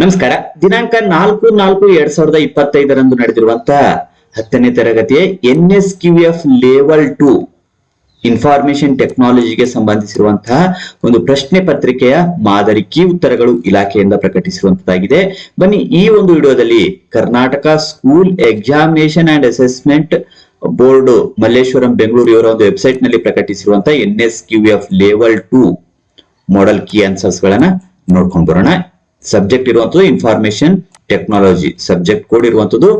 ನಮಸ್ಕಾರ. ದಿನಾಂಕ ನಾಲ್ಕು ನಾಲ್ಕು ಎರಡ್ ಸಾವಿರದ ಇಪ್ಪತ್ತೈದರಂದು ನಡೆದಿರುವಂತಹ ಹತ್ತನೇ ತರಗತಿಯ N S Q F level two information ಟೆಕ್ನಾಲಜಿಗೆ ಸಂಬಂಧಿಸಿರುವಂತಹ ಒಂದು ಪ್ರಶ್ನೆ ಪತ್ರಿಕೆಯ ಮಾದರಿ ಕೀ ಉತ್ತರಗಳು ಇಲಾಖೆಯಿಂದ ಪ್ರಕಟಿಸಿರುವಂತದ್ದಾಗಿದೆ ಬನ್ನಿ, ಈ ಒಂದು ವಿಡಿಯೋದಲ್ಲಿ Karnataka school examination and assessment board Malleshwaram Bengaluru ಇವರ ಒಂದು ವೆಬ್ಸೈಟ್ನಲ್ಲಿ ಪ್ರಕಟಿಸಿರುವಂತಹ N S Q F level two model key answers ಗಳನ್ನ ನೋಡ್ಕೊಂಡ್ ಬರೋಣ. ಸಬ್ಜೆಕ್ಟ್ ಇರುವಂತದ್ದು ಇನ್ಫಾರ್ಮೇಶನ್ ಟೆಕ್ನಾಲಜಿ ಸಬ್ಜೆಕ್ಟ್ ಕೋಡ್ ಇರುವಂತದ್ದು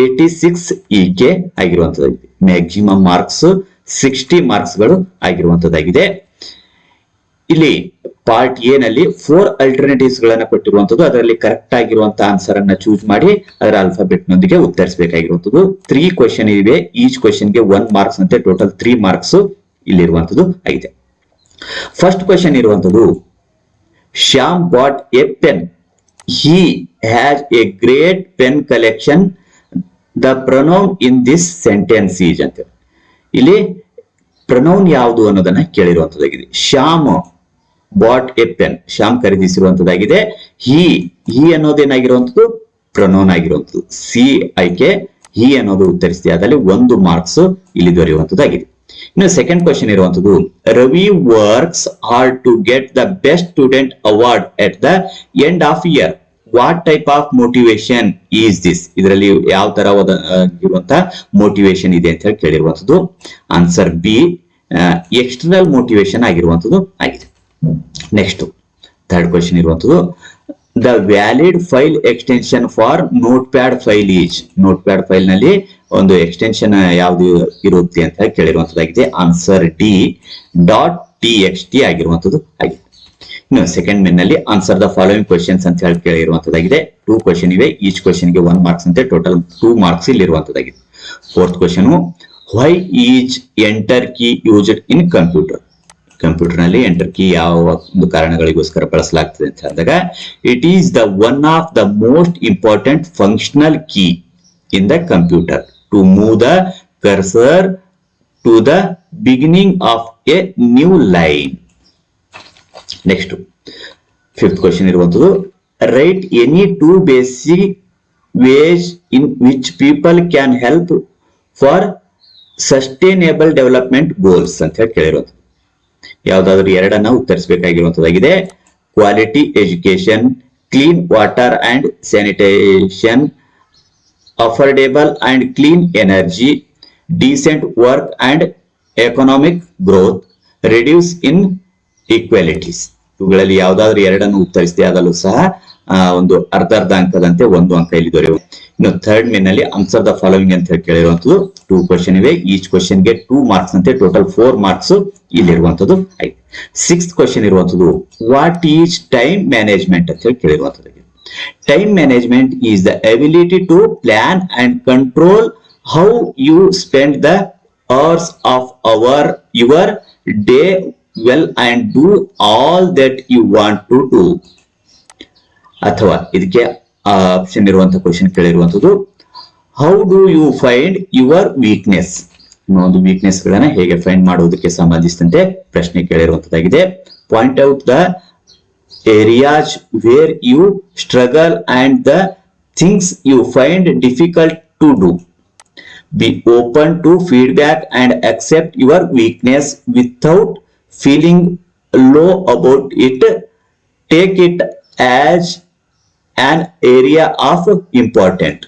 ಏಟಿ ಸಿಕ್ಸ್ ಇ ಕೆ ಆಗಿರುವಂತದ್ದು. ಮ್ಯಾಕ್ಸಿಮಮ್ ಮಾರ್ಕ್ಸ್ ಸಿಕ್ಸ್ಟಿ ಮಾರ್ಕ್ಸ್ಗಳು ಆಗಿರುವಂತದ್ದಾಗಿದೆ. ಇಲ್ಲಿ ಪಾರ್ಟ್ ಎ ನಲ್ಲಿ ಫೋರ್ ಅಲ್ಟರ್ನೇಟಿವ್ಸ್ ಗಳನ್ನ ಕೊಟ್ಟಿರುವಂತದ್ದು. ಅದರಲ್ಲಿ ಕರೆಕ್ಟ್ ಆಗಿರುವಂತಹ ಆನ್ಸರ್ ಅನ್ನ ಚೂಸ್ ಮಾಡಿ ಅದರ ಆಲ್ಫಾಬೆಟ್ ನೊಂದಿಗೆ ಉತ್ತರಿಸಬೇಕಾಗಿರುವಂತದ್ದು. ತ್ರೀ ಕ್ವಶನ್ ಇವೆ. ಈಚ್ ಕ್ವಶನ್ಗೆ ಒನ್ ಮಾರ್ಕ್ಸ್ ಅಂತೆ. ಟೋಟಲ್ ತ್ರೀ ಮಾರ್ಕ್ಸ್ ಇಲ್ಲಿರುವಂತದ್ದು ಆಗಿದೆ. ಫಸ್ಟ್ ಕ್ವಶನ್ ಇರುವಂತದ್ದು. Shyam bought a pen. He has a great pen collection the pronoun in this sentence is ಅಂತ. ಇಲ್ಲಿ ಪ್ರನೌನ್ ಯಾವುದು ಅನ್ನೋದನ್ನ ಕೇಳಿರುವಂತದ್ದಾಗಿದೆ. Shyam bought a pen Shyam ಖರೀದಿಸಿರುವಂತದ್ದಾಗಿದೆ. He he ಅನ್ನೋದೇನಾಗಿರುವಂತದ್ದು? Pronoun ಆಗಿರುವಂತದ್ದು. ಸಿ ಆಯ್ಕೆ ಹಿ ಅನ್ನೋದು ಉತ್ತರಿಸಿದೆ ಅದರಲ್ಲಿ ಒಂದು ಮಾರ್ಕ್ಸ್ ಇಲ್ಲಿ ದೊರೆಯುವಂತದ್ದಾಗಿದೆ. ಇನ್ನು ಸೆಕೆಂಡ್ ಕ್ವಶನ್ ಇರುವಂತದ್ದು Ravi works hard to get the best student award at the end of year what type of motivation is this ಇದರಲ್ಲಿ ಯಾವ ತರ ಇರುವಂತ ಮೋಟಿವೇಶನ್ ಇದೆ ಅಂತ ಹೇಳಿ ಕೇಳಿರುವಂತದ್ದು. ಆನ್ಸರ್ ಬಿ ಎಕ್ಸ್ಟರ್ನಲ್ ಮೋಟಿವೇಶನ್ ಆಗಿರುವಂತದ್ದು ಆಗಿದೆ. ನೆಕ್ಸ್ಟ್ ಥರ್ಡ್ ಕ್ವಶನ್ ಇರುವಂತದ್ದು the valid file extension for Notepad file is Notepad ಫೈಲ್ನಲ್ಲಿ ಒಂದು ಎಕ್ಸ್ಟೆನ್ಷನ್ ಯಾವ್ದು ಇರುತ್ತೆ ಅಂತ ಹೇಳಿ ಕೇಳಿರುವಂತದ್ದಾಗಿದೆ. Answer D dot T X T ಆಗಿರುವಂತದ್ದು ಆಗಿದೆ ಇನ್ನು ಸೆಕೆಂಡ್ ಮೆನ್ನಲ್ಲಿ ಆನ್ಸರ್ ದ ಫಾಲೋಯಿಂಗ್ ಕ್ವಶನ್ಸ್ ಅಂತ ಹೇಳಿ ಕೇಳಿರುವಂತದ್ದಾಗಿದೆ. ಟೂ ಕ್ವಶನ್ ಇವೆ. ಈಚ್ ಕ್ವಶನ್ಗೆ ಒನ್ ಮಾರ್ಕ್ಸ್ ಅಂತ ಟೋಟಲ್ ಟೂ ಮಾರ್ಕ್ಸ್ ಇಲ್ಲಿ ಇರುವಂತದ್ದಾಗಿದೆ. Fourth question why is enter key used in computer ಕಂಪ್ಯೂಟರ್ನಲ್ಲಿ ಎಂಟರ್ ಕೀ ಯಾವ ಒಂದು ಕಾರಣಗಳಿಗೋಸ್ಕರ ಬಳಸಲಾಗ್ತದೆ ಅಂತ ಹೇಳಿದಾಗ it is the one of the most important functional key in the computer to move the cursor to the beginning of a new line next fifth question ಇರುವಂತದ್ದು write any two basic ways in which people can help for sustainable development goals ಅಂತ ಹೇಳಿ ಕೇಳಿರುವಂತದ್ದು. ಯಾವ್ದಾದ್ರು ಎರಡನ್ನ ಉತ್ತರಿಸಬೇಕಾಗಿರುವಂತದ್ದಾಗಿದೆ. Quality education clean water and sanitation affordable and clean energy decent work and economic growth, reduce equalities ಇವುಗಳಲ್ಲಿ ಯಾವ್ದಾದ್ರು ಎರಡನ್ನು ಉತ್ತರಿಸಿದೆ ಅದಲ್ಲೂ ಸಹ ಒಂದು ಅರ್ಧ ಅರ್ಧ ಅಂಕದಂತೆ ಒಂದು ಅಂಕ ಇಲ್ಲಿ ದೊರೆಯುವ. ಇನ್ನು ಥರ್ಡ್ ಮೇನ್ನಲ್ಲಿ ಆನ್ಸರ್ ದ ಫಾಲೋವಿಂಗ್ ಅಂತ ಹೇಳಿ ಕೇಳಿರುವಂತದ್ದು ಟೂ ಕ್ವಶನ್ ಇವೆ. ಈಚ್ ಕ್ವಶನ್ಗೆ ಟೂ ಮಾರ್ಕ್ಸ್ ಅಂತೆ ಟೋಟಲ್ ಫೋರ್ ಮಾರ್ಕ್ಸ್ ಇಲ್ಲಿರುವಂತದ್ದು ಐತೆ ಸಿಕ್ಸ್ತ್ ಕ್ವಶನ್ ಇರುವಂತದ್ದು ವಾಟ್ ಈಸ್ ಟೈಮ್ ಮ್ಯಾನೇಜ್ಮೆಂಟ್ ಅಂತ ಹೇಳಿ ಕೇಳಿರುವಂತದ್ದು time management is the ability to plan and control how you spend the hours of our your day well and do all that you want to do ಅಥವಾ ಇದಕ್ಕೆ option ಇರುವಂತ question ಕೇಳಿರುವಂತದ್ದು how do you find your weakness ಒಂದು weakness ಗಳನ್ನ ಹೇಗೆ find ಮಾಡುವುದಕ್ಕೆ ಸಂಬಂಧಿಸಿದಂತೆ ಪ್ರಶ್ನೆ ಕೇಳಿರುವಂತದ್ದಾಗಿದೆ point out the areas where you struggle and the things you find difficult to do. Be open to feedback and accept your weakness without feeling low about it. Take it as an area of importance.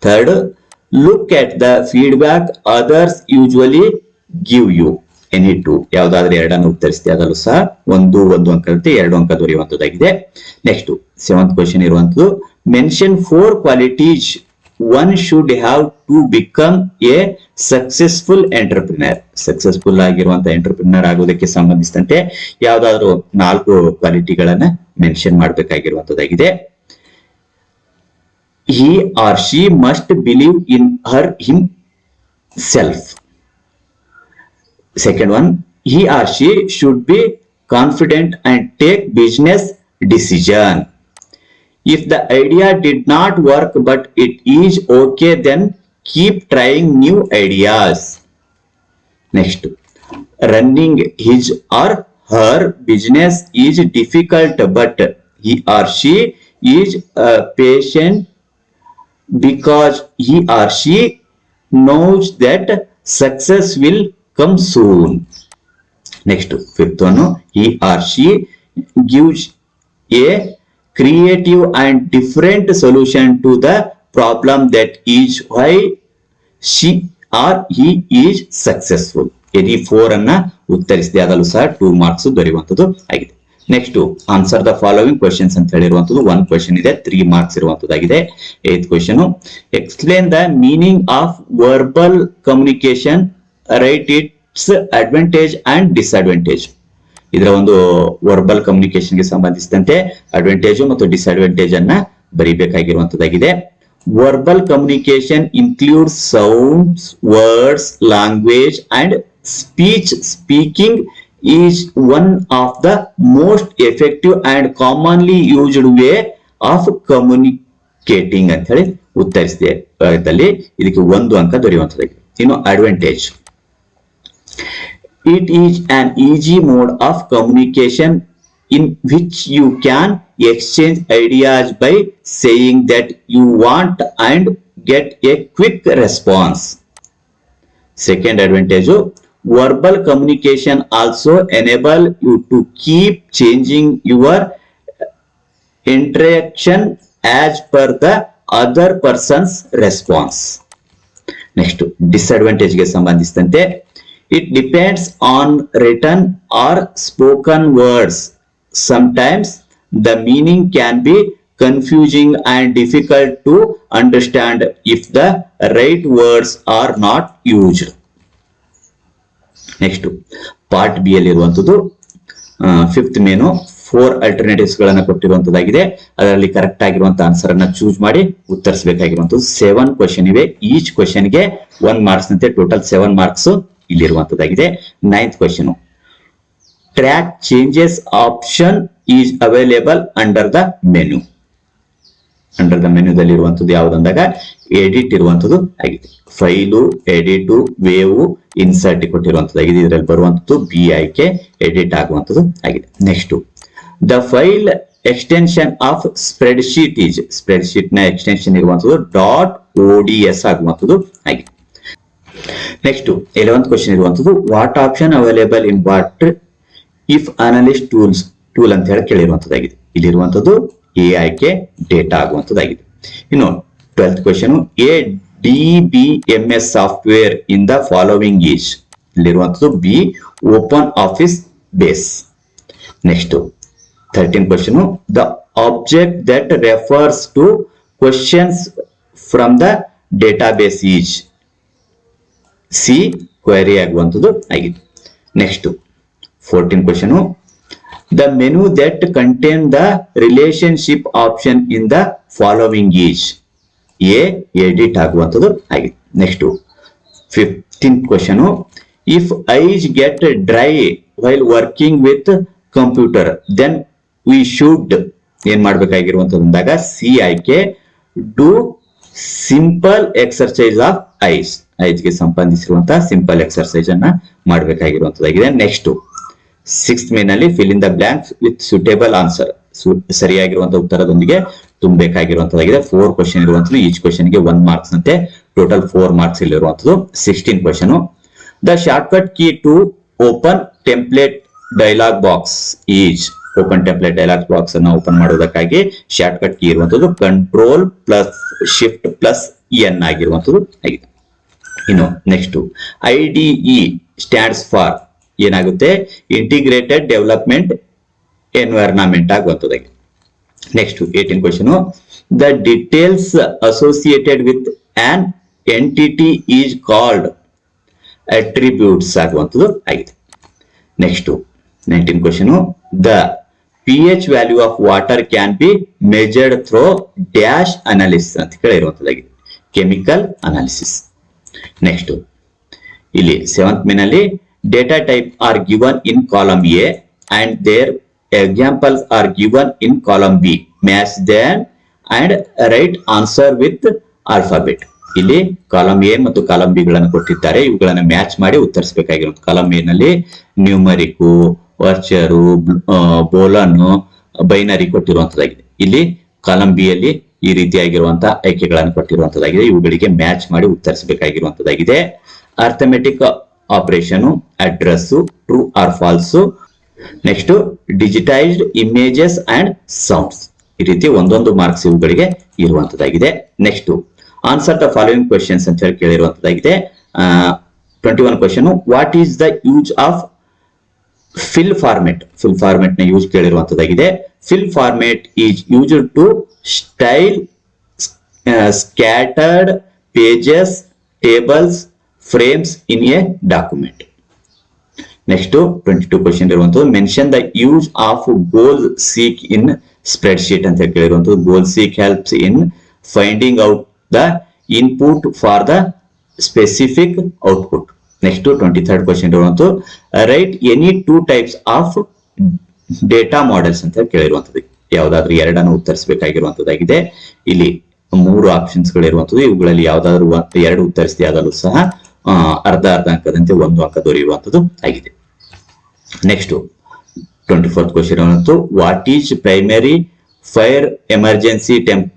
Third, look at the feedback others usually give you. Any two ಯಾವ್ದಾದ್ರೆ ಎರಡನ್ನು ಉತ್ತರಿಸಿದೆ ಅದರಲ್ಲೂ ಸಹ ಒಂದು ಒಂದು ಅಂಕದಂತೆ ಎರಡು ಅಂಕ ದೊರೆಯುವಂತದ್ದಾಗಿದೆ ನೆಕ್ಸ್ಟ್ ಸೆವೆಂತ್ ಕ್ವಶನ್ ಇರುವಂತದ್ದು mention four qualities one should have to become a successful entrepreneur successful ಆಗಿರುವಂತಹ ಎಂಟರ್ಪ್ರಿನರ್ ಆಗೋದಕ್ಕೆ ಸಂಬಂಧಿಸಿದಂತೆ ಯಾವ್ದಾದ್ರು ನಾಲ್ಕು ಕ್ವಾಲಿಟಿಗಳನ್ನ mention ಮಾಡಬೇಕಾಗಿರುವಂತದ್ದಾಗಿದೆ he or she must believe in her him himself. Second one he or she should be confident and take business decision. If the idea did not work but it is okay then keep trying new ideas. Next running his or her business is difficult but he or she is a patient because he or she knows that success will come soon next fifth one he or she gives a creative and different solution to the problem that is why she or he is successful. ಎದಿ four ಅನ್ನ ಉತ್ತರಿಸಿದೆ. ಅದಲ್ಲೂ ಸಹ two marks ದೊರೆಯುವಂಥದ್ದು ಆಗಿದೆ. Next answer the following questions ಅಂತ ಹೇಳಿರುವಂತದ್ದು one question ಇದೆ three marks ಇರುವಂತದ್ದಾಗಿದೆ eighth question explain the meaning of verbal communication write its advantage and disadvantage ಇದರ ಒಂದು ವರ್ಬಲ್ ಕಮ್ಯುನಿಕೇಶನ್ಗೆ ಸಂಬಂಧಿಸಿದಂತೆ ಅಡ್ವಾಂಟೇಜ್ ಮತ್ತು ಡಿಸ್ಅಡ್ವಾಂಟೇಜ್ ಅನ್ನ ಬರೀಬೇಕಾಗಿರುವಂತದ್ದಾಗಿದೆ. Verbal communication include sounds words language and speech speaking is one of the most effective and commonly used way of communicating ಅಂತ ಹೇಳಿ ಉತ್ತರಿಸಿದೆ ಇದಕ್ಕೆ ಒಂದು ಅಂಕ ದೊರೆಯುವಂತದ್ದಾಗಿದೆ. ಇನ್ನು advantage It is an easy mode of communication in which you can exchange ideas by saying that you want and get a quick response. Second advantage, verbal communication also enable you to keep changing your interaction as per the other person's response. Next disadvantage ಗೆ ಸಂಬಂಧಿಸಿದಂತೆ it depends on written or spoken words sometimes the meaning can be confusing and difficult to understand if the right words are not used next part B ಅಲ್ಲಿ ಇರುವಂತದ್ದು fifth main four alternatives ಗಳನ್ನ ಕೊಟ್ಟಿರುವಂತದ್ದಾಗಿದೆ ಅದರಲ್ಲಿ correct ಆಗಿರುವಂತಹ answer ಅನ್ನ choose ಮಾಡಿ ಉತ್ತರಿಸಬೇಕಾಗಿರುವಂತದ್ದು seven question ಇವೆ. ಈಚ್ ಕ್ವಶನ್ಗೆ ಒನ್ ಮಾರ್ಕ್ಸ್ ನಂತೆ total seven marks ಇಲ್ಲಿರುವಂತದ್ದಾಗಿದೆ. Ninth question track changes option is available under the menu under the ಮೆನ್ಯೂದಲ್ಲಿ ಇರುವಂತದ್ದು ಯಾವುದಂದಾಗ ಎಡಿಟ್ ಇರುವಂತದ್ದು ಆಗಿದೆ. ಫೈಲು ಎಡಿಟ್ ವೇವು ಇನ್ಸರ್ಟ್ ಕೊಟ್ಟಿರುವಂತದ್ದಾಗಿದೆ. ಇದರಲ್ಲಿ ಬರುವಂತದ್ದು ಬಿ ಆಯ್ಕೆ ಎಡಿಟ್ ಆಗುವಂತದ್ದು ಆಗಿದೆ. Next the file extension of spreadsheet is spread ಶೀಟ್ನ ಎಕ್ಸ್ಟೆನ್ಷನ್ ಇರುವಂತದ್ದು ಡಾಟ್ ಓಡಿಎಸ್ ಆಗುವಂತದ್ದು ಆಗಿದೆ. ನೆಕ್ಸ್ಟ್ ಎಲೆವೆಂತ್ ಕ್ವಶನ್ ಇರುವಂತದ್ದು what option available in what if analyst tools tool ಅಂತ ಹೇಳಿ ಕೇಳಿರುವಂತದ್ದಾಗಿದೆ. ಇಲ್ಲಿರುವಂತದ್ದು ಎ ಆಯ್ಕೆ ಡೇಟಾ ಆಗುವಂತದ್ದಾಗಿದೆ. ಇನ್ನು twelfth question A D B M S software in the following is ಇಲ್ಲಿರುವಂತದ್ದು B OpenOffice Base next thirteen question the object that refers to questions from the database is C query ಆಗುವಂಥದ್ದು ಆಗಿತ್ತು. Next fourteen question the menu that contain the relationship option in the following is A edit ಆಗುವಂಥದ್ದು ಆಗಿದೆ next fifteen question if eyes get dry while working with computer then we should ಏನ್ ಮಾಡ್ಬೇಕಾಗಿರುವಂತದ್ದು ಅಂದಾಗ C ಆಯ್ಕೆ do simple exercise of eyes ಐಸ್ಗೆ ಸಂಬಂಧಿಸಿರುವಂತಹ simple exercise ಅನ್ನ ಮಾಡಬೇಕಾಗಿರುವಂತದ್ದಾಗಿದೆ. Next sixth ಮೇನಲ್ಲಿ fill in the blank with suitable answer ಸರಿಯಾಗಿರುವಂತಹ ಉತ್ತರದೊಂದಿಗೆ ತುಂಬಬೇಕಾಗಿರುವಂತದ್ದಾಗಿದೆ. ಫೋರ್ ಕ್ವಶನ್ ಇರುವಂತದ್ದು ಈಚ್ ಕ್ವಶನ್ಗೆ ಒನ್ ಮಾರ್ಕ್ಸ್ ಅಂತೆ. Total four marks ಇಲ್ಲಿರುವಂತದ್ದು sixteen question the shortcut key to open template dialog box is open template dialog box ಅನ್ನು open ಮಾಡುವುದಕ್ಕಾಗಿ shortcut key ಇರುವಂತದ್ದು control plus shift plus N ಆಗಿರುವಂತದ್ದು. ಆಗಿದೆ. ಇನ್ನು next I D E stands for ಏನಾಗುತ್ತೆ? Integrated development environment ಆಗುವಂಥದ್ದಾಗಿ next eighteen question the details associated with an entity is called attributes ಆಗುವಂಥದ್ದು ಆಗಿದೆ next nineteen question the P H value of water can be measured through dash analysis ಅಂತ ಕೇಳಿರುವಂತದ್ದಾಗಿದೆ. Chemical analysis next ಇಲ್ಲಿ seventh ಮೇನಲ್ಲಿ data type are given in column A and there examples are given in column B match them and write answer with alphabet ಇಲ್ಲಿ column A ಮತ್ತು column B ಗಳನ್ನು ಕೊಟ್ಟಿದ್ದಾರೆ. ಇವುಗಳನ್ನ match ಮಾಡಿ ಉತ್ತರಿಸಬೇಕಾಗಿರುತ್ತೆ column A ನಲ್ಲಿ ನ್ಯೂಮರಿಕು ವರ್ಚರು ಬೋಲನ್ನು binary ಕೊಟ್ಟಿರುವಂತದ್ದಾಗಿದೆ. ಇಲ್ಲಿ column B ಈ ರೀತಿಯಾಗಿರುವಂತಹ ಆಯ್ಕೆಗಳನ್ನು ಕೊಟ್ಟಿರುವಂತದ್ದಾಗಿದೆ. ಇವುಗಳಿಗೆ ಮ್ಯಾಚ್ ಮಾಡಿ ಉತ್ತರಿಸಬೇಕಾಗಿರುವಂತದ್ದಾಗಿದೆ. Arithmetic operation address true or false next digitised images and sounds ಈ ರೀತಿ ಒಂದೊಂದು ಮಾರ್ಕ್ಸ್ ಇವುಗಳಿಗೆ ಇರುವಂತದ್ದಾಗಿದೆ. Next answer the following questions ಅಂತ ಹೇಳಿ ಕೇಳಿರುವಂತದ್ದಾಗಿದೆ. Twenty one question what is the use of fill format fill ಫಾರ್ಮೆಟ್ನ use ಕೇಳಿರುವಂತದ್ದಾಗಿದೆ. Fill format is use to style scattered pages tables frames in a document next twenty two question ಇರುವಂತದ್ದು. Mention the use of goal seek in spread sheet ಅಂತ ಕೇಳಿರುವಂತದ್ದು. Goal seek helps in finding out the input for the specific output next twenty third question ಇರುವಂತೂ write any two types of data models ಅಂತ ಕೇಳಿರುವಂತದ್ದು ಯಾವ್ದಾದ್ರು ಎರಡನ್ನು ಉತ್ತರಿಸಬೇಕಾಗಿರುವಂತದ್ದಾಗಿದೆ ಇಲ್ಲಿ ಮೂರು options ಗಳಿರುವಂತದ್ದು ಇವುಗಳಲ್ಲಿ ಯಾವ್ದಾದ್ರು ಎರಡು ಉತ್ತರಿಸಿದೆ ಆದರೂ ಸಹ ಅರ್ಧ ಅರ್ಧ ಅಂಕದಂತೆ ಒಂದು ಅಂಕ ದೊರೆಯುವಂತದ್ದು ಆಗಿದೆ. Next twenty fourth question what is primary fire emergency temp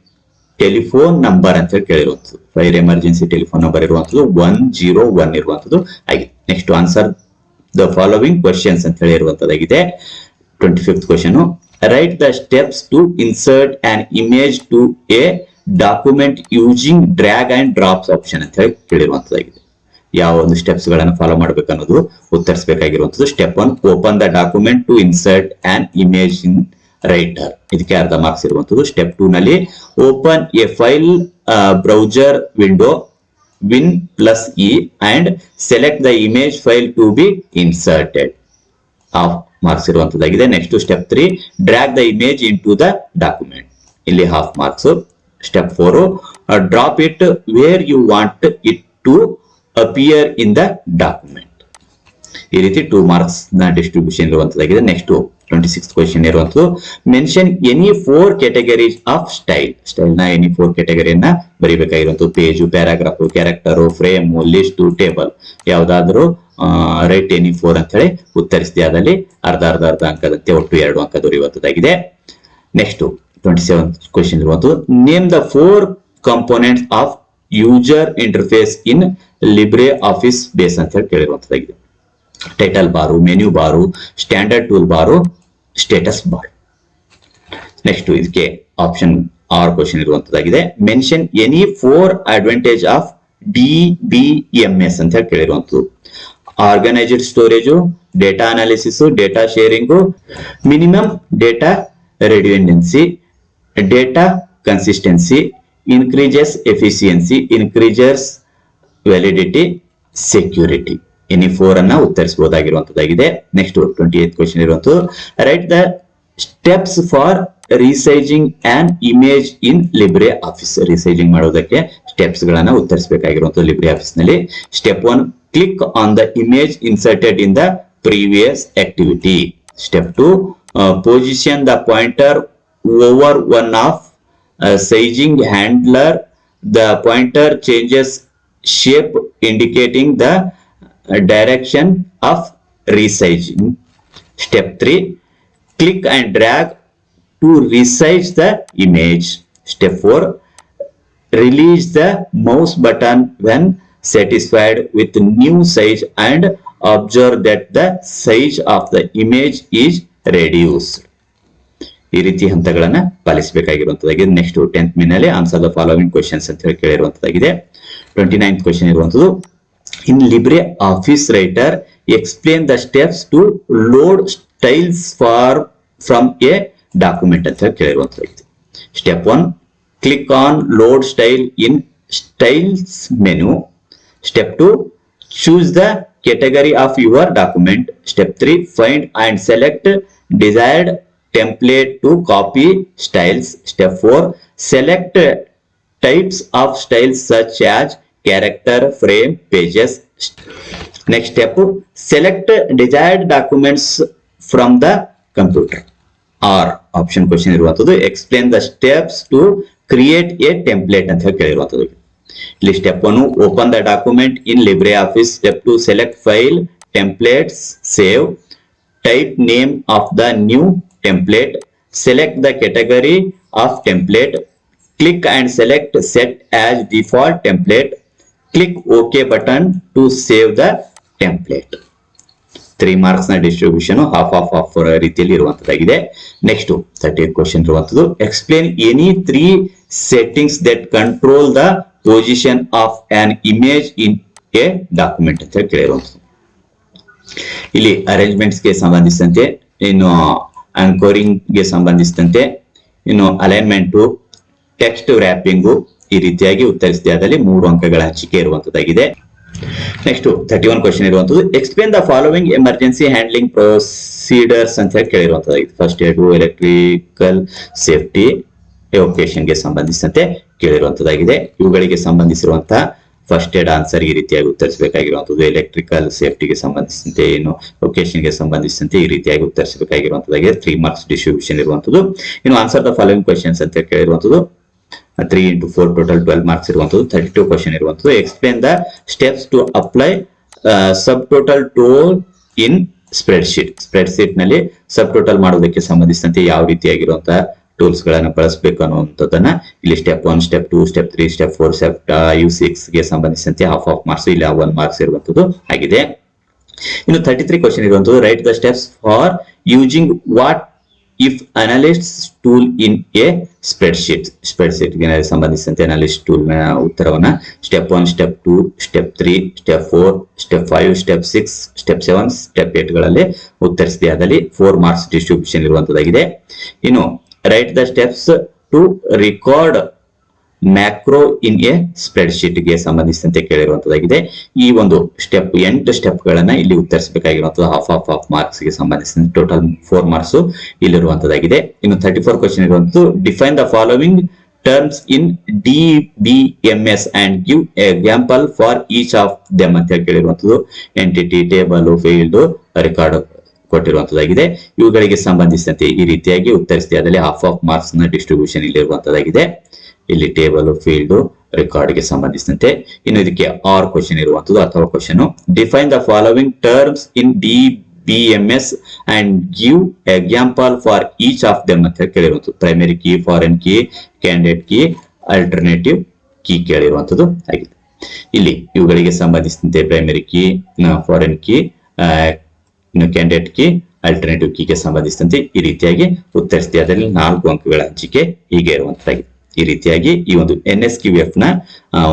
telephone number ಅಂತ ಹೇಳಿ ಕೇಳಿರುವಂತದ್ದು ಫೈರ್ ಎಮರ್ಜೆನ್ಸಿ ಟೆಲಿಫೋನ್ ನಂಬರ್ ಇರುವಂತದ್ದು ಒನ್ ಜೀರೋ ಒನ್ ಇರುವಂತದ್ದು ಆಗಿದೆ. Next answer the following questions ಅಂತ ಹೇಳಿ ಇರುವಂತದ್ದಾಗಿದೆ twenty fifth question write the steps to insert an image to a document using drag and drops option ಅಂತ ಹೇಳಿ ಕೇಳಿರುವಂತದ್ದಾಗಿದೆ ಯಾವ ಒಂದು ಸ್ಟೆಪ್ಸ್ಗಳನ್ನು ಫಾಲೋ ಮಾಡಬೇಕು ಅನ್ನೋದು ಉತ್ತರಿಸಬೇಕಾಗಿರುವಂತದ್ದು step one open the document to insert an image in Writer. ಇದಕ್ಕೆ ಅರ್ಧ ಮಾರ್ಕ್ಸ್ ಇರುವಂತದ್ದು. ಸ್ಟೆಪ್ ಟೂ ನಲ್ಲಿ open a file browser window win plus E and select the image file to be inserted half marks ಇರುವಂತದ್ದಾಗಿದೆ. Next step three drag the image into the document ಇಲ್ಲಿ half marks step four drop it where you want it to appear in the document ಈ ರೀತಿ two ಮಾರ್ಕ್ಸ್ನ distribution ಇರುವಂತದ್ದಾಗಿದೆ. Next twenty six question ಇರುವಂತದ್ದು mention any four categories of style ಸ್ಟೈಲ್ನ any four ಕ್ಯಾಟಗರಿಯನ್ನ ಬರೀಬೇಕಾಗಿರುವಂತದ್ದು page paragraph character frame list table ಯಾವ್ದಾದ್ರು write any four ಅಂತ ಹೇಳಿ ಉತ್ತರಿಸಿದೆ. ಅದಲ್ಲಿ ಅರ್ಧ ಅರ್ಧ ಅರ್ಧ ಅಂಕದಂತೆ ಒಟ್ಟು ಎರಡು ಅಂಕ ದೊರೆಯುವಂತದ್ದಾಗಿದೆ ನೆಕ್ಸ್ಟ್ ಟ್ವೆಂಟಿ ಸೆವೆನ್ ಕ್ವೆಶನ್ ಇರುವಂತದ್ದು name the four component of user interface in LibreOffice Base ಅಂತ ಹೇಳಿ ಕೇಳಿರುವಂತದ್ದಾಗಿದೆ title bar menu bar standard toolbar status bar next ಇದಕ್ಕೆ option or question ಇರುವಂತದ್ದಾಗಿದೆ. Mention any four advantage of D B M S ಅಂತ ಹೇಳಿ ಕೇಳಿರುವಂತದ್ದು. Organised storage data analysis data sharing minimum data redundancy data consistency increases efficiency increases validity security any four ಅನ್ನ ಉತ್ತರಿಸಬಹುದಾಗಿರುವಂತದ್ದಾಗಿದೆ. Next twenty eighth question ಇರುವಂತದ್ದು. Write the steps for resizing and image in LibreOffice resizing ಮಾಡೋದಕ್ಕೆ steps ಗಳನ್ನ ಉತ್ತರಿಸಬೇಕಾಗಿರುವಂತದ್ದು ಲಿಬ್ರೆ ಆಫೀಸ್ನಲ್ಲಿ. Step one click on the image inserted in the previous activity step two position the pointer over one of sizing handler the pointer changes shape indicating uh, direction of resizing. Step 3 click and drag to resize the image. Step 4 release the mouse button when satisfied with new size and observe that the size of the image is reduced. ಈ ರೀತಿ ಹಂತಗಳನ್ನ ಪಾಲಿಸಬೇಕಾಗಿರುವಂತದ್ದಾಗಿದೆ next tenth ಮಿನಲ್ಲಿ answer the following questions ಅಂತ ಹೇಳಿ ಕೇಳಿರುವಂತದ್ದಾಗಿದೆ twenty ninth question ಇರುವಂತದ್ದು in Libre Office Writer explain the steps to load styles for from a document ಅಂತ ಹೇಳಿ ಕೇಳಿರುವಂತದ್ದಾಗಿದೆ step one click on load style in styles menu step two choose the category of your document step 3 find and select desired template to copy styles step 4 select types of styles such as character frame pages next step select desired documents from the computer or option question ಇರುವಂತದ್ದು explain the steps to create a template ಅಂತ ಹೇಳಿ ಕೇಳಿರುವಂತದ್ದು ಇಲ್ಲಿ step one open the document in Libre Office step two select file templates save type name of the new template select the category of template click and select set as default template click ok button to save the template. Three ಮಾರ್ಕ್ಸ್ನ distribution half of of ರೀತಿಯಲ್ಲಿ ಇರುವಂತದ್ದಾಗಿದೆ. Next thirty question ಇರುವಂತದ್ದು. Explain any three settings that control the position of an image in a document ಅಂತ ಹೇಳಿ ಕೇಳಿರುವಂಥದ್ದು ಇಲ್ಲಿ ಅರೇಂಜ್ಮೆಂಟ್ಸ್ಗೆ ಸಂಬಂಧಿಸಿದಂತೆ, ಇನ್ನು ಅಂಕೋರಿಂಗ್ಗೆ ಸಂಬಂಧಿಸಿದಂತೆ, ಇನ್ನು ಅಲೈನ್ಮೆಂಟು ಟೆಕ್ಸ್ಟ್ ರ್ಯಾಪಿಂಗು ಈ ರೀತಿಯಾಗಿ ಉತ್ತರಿಸಿದೆ ಅದರಲ್ಲಿ ಮೂರು ಅಂಕಗಳ ಹಂಚಿಕೆ ಇರುವಂತದ್ದಾಗಿದೆ. ನೆಕ್ಸ್ಟ್ ತರ್ಟಿ ಒನ್ ಕ್ವಶನ್ ಇರುವಂತದ್ದು explain the following emergency handling procedures ಅಂತ ಹೇಳಿ ಕೇಳಿರುವಂತದ್ದಾಗಿದೆ. ಫಸ್ಟ್ ಏಡ್ ಎಲೆಕ್ಟ್ರಿಕಲ್ ಸೇಫ್ಟಿ ಗೆ ಸಂಬಂಧಿಸಿದಂತೆ ಕೇಳಿರುವಂತದ್ದಾಗಿದೆ. ಇವುಗಳಿಗೆ ಸಂಬಂಧಿಸಿರುವಂತಹ ಫಸ್ಟ್ ಏಡ್ ಆನ್ಸರ್ ಈ ರೀತಿಯಾಗಿ ಉತ್ತರಿಸಬೇಕಾಗಿರುವಂತದ್ದು. ಎಲೆಕ್ಟ್ರಿಕಲ್ ಸೇಫ್ಟಿಗೆ ಸಂಬಂಧಿಸಿದಂತೆ ಏನು ಲೊಕೇಶನ್ಗೆ ಸಂಬಂಧಿಸಿದಂತೆ ಈ ರೀತಿಯಾಗಿ ಉತ್ತರಿಸಬೇಕಾಗಿರುವಂತದ್ದಾಗಿದೆ. ತ್ರೀ ಮಾರ್ಕ್ಸ್ ಡಿಸ್ಟ್ರಿಬ್ಯೂಷನ್ ಇರುವಂತದ್ದು. ಇನ್ನು ಆನ್ಸರ್ ದ ಫಾಲೋವಿಂಗ್ ಕ್ವಶನ್ಸ್ ಅಂತ ಕೇಳಿರುವಂತದ್ದು. Three into four total twelve marks ಇರುವಂತದ್ದು ತರ್ಟಿ ಟು ಕ್ವಶನ್ ಇರುವಂತದ್ದು explain the steps to apply subtotal to in spreadsheet spread ಶೀಟ್ನಲ್ಲಿ ಸಬ್ ಟೋಟಲ್ ಮಾಡೋದಕ್ಕೆ ಸಂಬಂಧಿಸಿದಂತೆ ಯಾವ ರೀತಿಯಾಗಿರುವಂತಹ ಟೂಲ್ಸ್ ಗಳನ್ನ ಬಳಸಬೇಕು ಅನ್ನುವಂಥದ್ದನ್ನ ಇಲ್ಲಿ step one step two step three step four step you ಸಿಕ್ಸ್ಗೆ ಸಂಬಂಧಿಸಿದಂತೆ ಹಾಫ್ ಆಫ್ ಮಾರ್ಕ್ಸ್ ಇಲ್ಲಿ ಒನ್ ಮಾರ್ಕ್ಸ್ ಇರುವಂತದ್ದು ಆಗಿದೆ. ಇನ್ನು ತರ್ಟಿ ತ್ರೀ ಕ್ವಶನ್ ಇರುವಂತದ್ದು write the steps for using what if analyst tool in a spreadsheet spread ಶೀಟ್ಗೆ ಸಂಬಂಧಿಸಿದಂತೆ analyst ಟೂಲ್ನ ಉತ್ತರವನ್ನ step one step two step three step four step five step six step seven step ಏಟ್ಗಳಲ್ಲಿ ಉತ್ತರಿಸಿದೆ. ಅದರಲ್ಲಿ four marks distribution ಇರುವಂತದ್ದಾಗಿದೆ. ಇನ್ನು write the steps to record macro in a spread ಶೀಟ್ಗೆ ಸಂಬಂಧಿಸಿದಂತೆ ಕೇಳಿರುವಂತದ್ದಾಗಿದೆ. ಈ ಒಂದು ಸ್ಟೆಪ್ ಎಂಟು ಸ್ಟೆಪ್ ಗಳನ್ನ ಇಲ್ಲಿ ಉತ್ತರಿಸಬೇಕಾಗಿರುವಂತಹ ಹಾಫ್ ಆಫ್ ಆಫ್ ಮಾರ್ಕ್ಸ್ಗೆ ಸಂಬಂಧಿಸಿದಂತೆ ಟೋಟಲ್ ಫೋರ್ ಮಾರ್ಕ್ಸ್ ಇಲ್ಲಿರುವಂತದ್ದಾಗಿದೆ. ಇನ್ನು ತರ್ಟಿ ಫೋರ್ ಕ್ವಶನ್ ಇರುವಂತದ್ದು define the following terms in D B M S and give example for each of them ಅಂತ ಕೇಳಿರುವಂತದ್ದು. ಎಂಟಿಟಿ ಟೇಬಲ್ ಫೀಲ್ಡ್ ರೆಕಾರ್ಡ್ ಕೊಟ್ಟಿರುವಂತದ್ದಾಗಿದೆ. ಇವುಗಳಿಗೆ ಸಂಬಂಧಿಸಿದಂತೆ ಈ ರೀತಿಯಾಗಿ ಉತ್ತರಿಸಿದೆ ಅದರಲ್ಲಿ ಹಾಫ್ ಆಫ್ ಮಾರ್ಕ್ಸ್ನ ಡಿಸ್ಟ್ರಿಬ್ಯೂಷನ್ ಇಲ್ಲಿರುವಂತದ್ದಾಗಿದೆ. ಇಲ್ಲಿ ಟೇಬಲ್, ಫೀಲ್ಡ್ ರೆಕಾರ್ಡ್ಗೆ ಸಂಬಂಧಿಸಿದಂತೆ. ಇನ್ನು ಇದಕ್ಕೆ ಆರ್ ಕ್ವಶನ್ ಇರುವಂತದ್ದು, ಅಥವಾ question define the following terms in D B M S and give example for each of them ಅಂತ ಹೇಳಿ primary key foreign key candidate key alternative key ಕೇಳಿರುವಂತದ್ದು ಆಗಿದೆ. ಇಲ್ಲಿ ಇವುಗಳಿಗೆ ಸಂಬಂಧಿಸಿದಂತೆ primary key foreign key candidate key alternative ಕೀಗೆ ಸಂಬಂಧಿಸಿದಂತೆ ಈ ರೀತಿಯಾಗಿ ಉತ್ತರಿಸಿದೆ ಅದರಲ್ಲಿ ನಾಲ್ಕು ಅಂಕಗಳ ಹಂಚಿಕೆ ಹೀಗೆ ಇರುವಂತದ್ದಾಗಿದೆ. ಈ ರೀತಿಯಾಗಿ ಈ ಒಂದು ಎನ್ ಎಸ್ ಕ್ಯೂ ಎಫ್ನ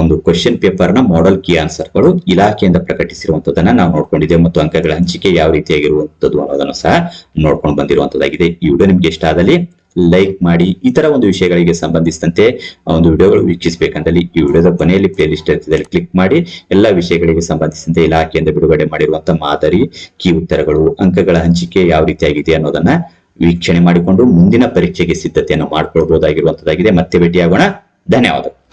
ಒಂದು ಕ್ವಶನ್ ಪೇಪರ್ನ ಮಾಡೆಲ್ ಕೀ ಆನ್ಸರ್ಗಳು ಇಲಾಖೆಯಿಂದ ಪ್ರಕಟಿಸಿರುವಂತದನ್ನ ನಾವು ನೋಡ್ಕೊಂಡಿದ್ದೇವೆ ಮತ್ತು ಅಂಕಗಳ ಹಂಚಿಕೆ ಯಾವ ರೀತಿಯಾಗಿರುವಂತದ್ದು ಅನ್ನೋದನ್ನು ಸಹ ನೋಡ್ಕೊಂಡು ಬಂದಿರುವಂತದ್ದಾಗಿದೆ. ಈ ವಿಡಿಯೋ ನಿಮ್ಗೆ ಇಷ್ಟ ಆದಲ್ಲಿ ಲೈಕ್ ಮಾಡಿ, ಇತರ ಒಂದು ವಿಷಯಗಳಿಗೆ ಸಂಬಂಧಿಸಿದಂತೆ ಒಂದು ವಿಡಿಯೋಗಳು ವೀಕ್ಷಿಸಬೇಕಂದಲ್ಲಿ ಈ ವಿಡಿಯೋದ ಕೊನೆಯಲ್ಲಿ ಪ್ಲೇ ಲಿಸ್ಟ್ ಇರ್ತದೆ ಕ್ಲಿಕ್ ಮಾಡಿ, ಎಲ್ಲಾ ವಿಷಯಗಳಿಗೆ ಸಂಬಂಧಿಸಿದಂತೆ ಇಲಾಖೆಯಿಂದ ಬಿಡುಗಡೆ ಮಾಡಿರುವಂತಹ ಮಾದರಿ ಕೀ ಉತ್ತರಗಳು, ಅಂಕಗಳ ಹಂಚಿಕೆ ಯಾವ ರೀತಿಯಾಗಿದೆ ಅನ್ನೋದನ್ನ ವೀಕ್ಷಣೆ ಮಾಡಿಕೊಂಡು ಮುಂದಿನ ಪರೀಕ್ಷೆಗೆ ಸಿದ್ಧತೆಯನ್ನು ಮಾಡಿಕೊಳ್ಬಹುದಾಗಿರುವಂತದ್ದಾಗಿದೆ. ಮತ್ತೆ ಭೇಟಿಯಾಗೋಣ. ಧನ್ಯವಾದಗಳು.